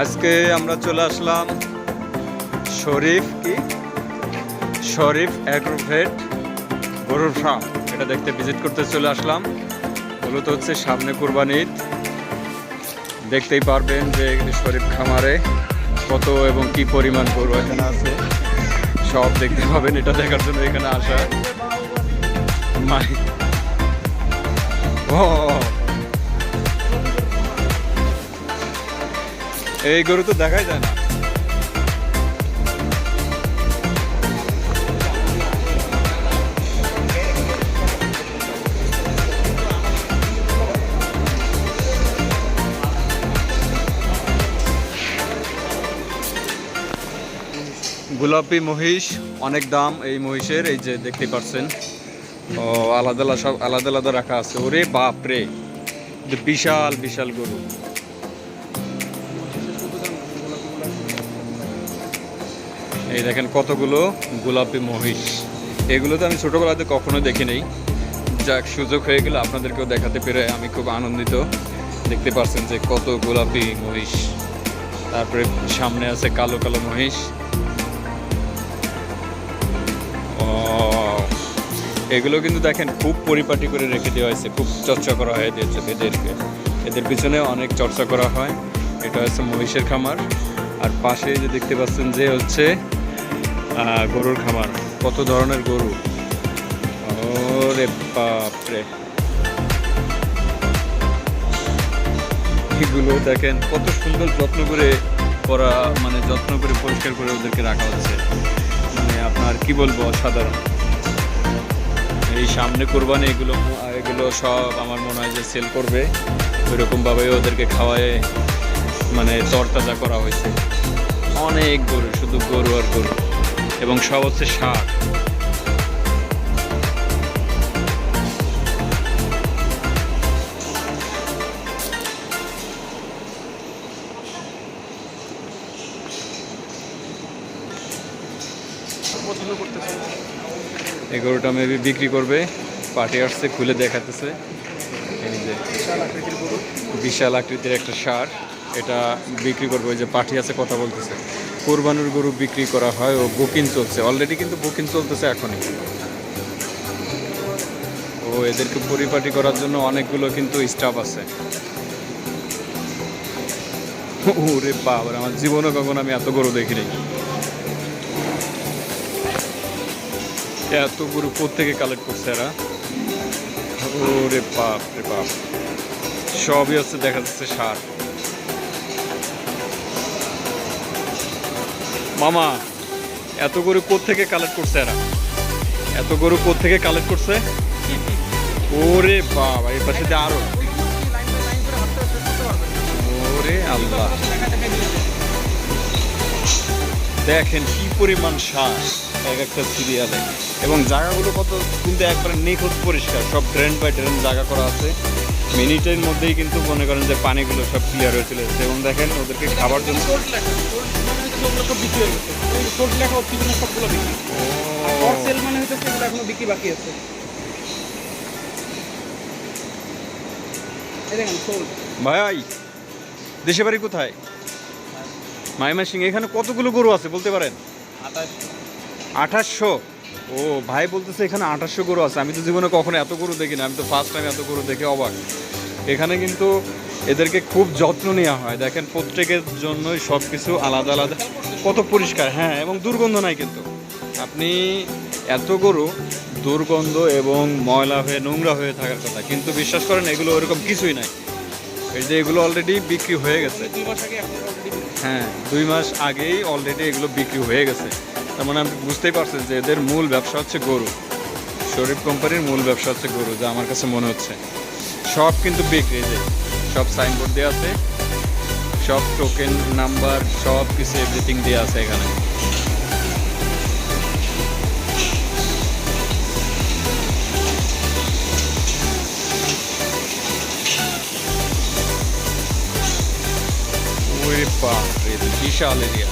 আজকে আমরা চলে আসলাম শরীফ কি? শরীফ অ্যাগ্রোভেট গরুর ফার্ম এটা দেখতে ভিজিট করতে চলে আসলাম। মূলত হচ্ছে সামনে কোরবানি ঈদ। দেখতেই পারবেন যে শরীফ খামারে কত এবং কি পরিমাণ গরু এখানে আছে। সব দেখতে পাবেন, এটা দেখার জন্য এখানে আসা। মাই ও এই গরু তো দেখাই যায় না। গোলাপি মহিষ, অনেক দাম এই মহিষের, এই যে দেখতে পাচ্ছেন। ও, আলাদা আলাদা সব, আলাদা আলাদা রাখা আছে। ওরে বাপরে! বিশাল বিশাল গরু। এই দেখেন কতগুলো গোলাপি মহিষ। এগুলো তো আমি ছোটোবেলাতে কখনো দেখি নেই যাক, সুযোগ হয়ে গেলে আপনাদেরকেও দেখাতে পেরে আমি খুব আনন্দিত। দেখতে পাচ্ছেন যে কত গোলাপি মহিষ। তারপরে সামনে আছে কালো কালো মহিষ। এগুলো কিন্তু দেখেন খুব পরিপাটি করে রেখে দেওয়া হয়েছে, খুব চর্চা করা হয় এদের এদেরকে। এদের পিছনে অনেক চর্চা করা হয়। এটা হচ্ছে মহিষের খামার। আর পাশে যে দেখতে পাচ্ছেন যে হচ্ছে গরুর খামার। কত ধরনের গরু? ওরে বাপরে। এগুলো দেখেন, কত সুন্দর যত্ন করে করা মানে যত্ন করে পরিষ্কার করে ওদেরকে রাখা হচ্ছে। মানে আপনার কি বলব, অসাধারণ। এই সামনে কোরবানি, এগুলো এগুলো সব আমার মনে হয় যে সেল করবে। ওইরকমভাবে ওদেরকে খাওয়ায় মানে তরতাজা করা হয়েছে। অনেক গরু, শুধু গরু আর গরু। এবং সব হচ্ছে শাক এই গরুটা মেবি বিক্রি করবে, পার্টি আসছে, খুলে দেখাতেছে। বিশাল আকৃতির একটা সার। এটা বিক্রি করবে, ওই যে পার্টি আছে, কথা বলতেছে। কোরবানির গরু বিক্রি করা হয় ও বুকিং চলছে। অলরেডি কিন্তু বুকিং চলতেছে এখনই। ও, এদেরকে পরিপাটি করার জন্য অনেকগুলো কিন্তু স্টাফ আছে। ওরে বাবার, আমার জীবনে কখনো আমি এত গরু দেখিনি। এত গরু থেকে কালেক্ট করছে এরা? ওরে বাপ রে বাপ। সবই হচ্ছে দেখা যাচ্ছে সার। মামা, এত গরু থেকে কালেক্ট করছে এরা? এত গরু থেকে কালেক্ট করছে? ওরে বাবা এর পাশে আরও ওরে আল্লাহ। দেখেন কি পরিমাণ সার এক একটা সিরিয়ালে। এবং জায়গাগুলো কত কিন্তু একবারে নিখুঁত পরিষ্কার, সব ড্রেন বাই ড্রেন জায়গা করা আছে। মিনিটের মধ্যেই কিন্তু মনে করেন যে পানিগুলো সব ক্লিয়ার হয়েছিল এবং দেখেন ওদেরকে খাবার জন্য মানে মানে ভাই দেশে বাড়ি কোথায়? মাইমা সিং এখানে কতগুলো গরু আছে বলতে পারেন? আঠাশশো? ও ভাই বলতেছে এখানে আঠাশশো গরু আছে। আমি তো জীবনে কখনো এত গরু দেখি না আমি তো ফার্স্ট টাইম এত গরু দেখে অবাক। এখানে কিন্তু এদেরকে খুব যত্ন নেওয়া হয়। দেখেন প্রত্যেকের জন্যই সব কিছু আলাদা আলাদা। কত পরিষ্কার হ্যাঁ এবং দুর্গন্ধ নাই কিন্তু। আপনি এত গরু দুর্গন্ধ এবং ময়লা হয়ে নোংরা হয়ে থাকার কথা। কিন্তু বিশ্বাস করেন এগুলো ওরকম কিছুই নাই। এই যে এগুলো অলরেডি বিক্রি হয়ে গেছে। হ্যাঁ দুই মাস আগেই অলরেডি এগুলো বিক্রি হয়ে গেছে। তার মানে আপনি বুঝতেই পারছেন যে এদের মূল ব্যবসা হচ্ছে গরু। শরীফ কোম্পানির মূল ব্যবসা হচ্ছে গরু, যা আমার কাছে মনে হচ্ছে। সব কিন্তু বিক্রি যে সব সাইনবোর্ড দেওয়া আছে, সব টোকেন নাম্বার সব কিছু এভরিথিং দেওয়া আছে এখানে। বিশাল এরিয়া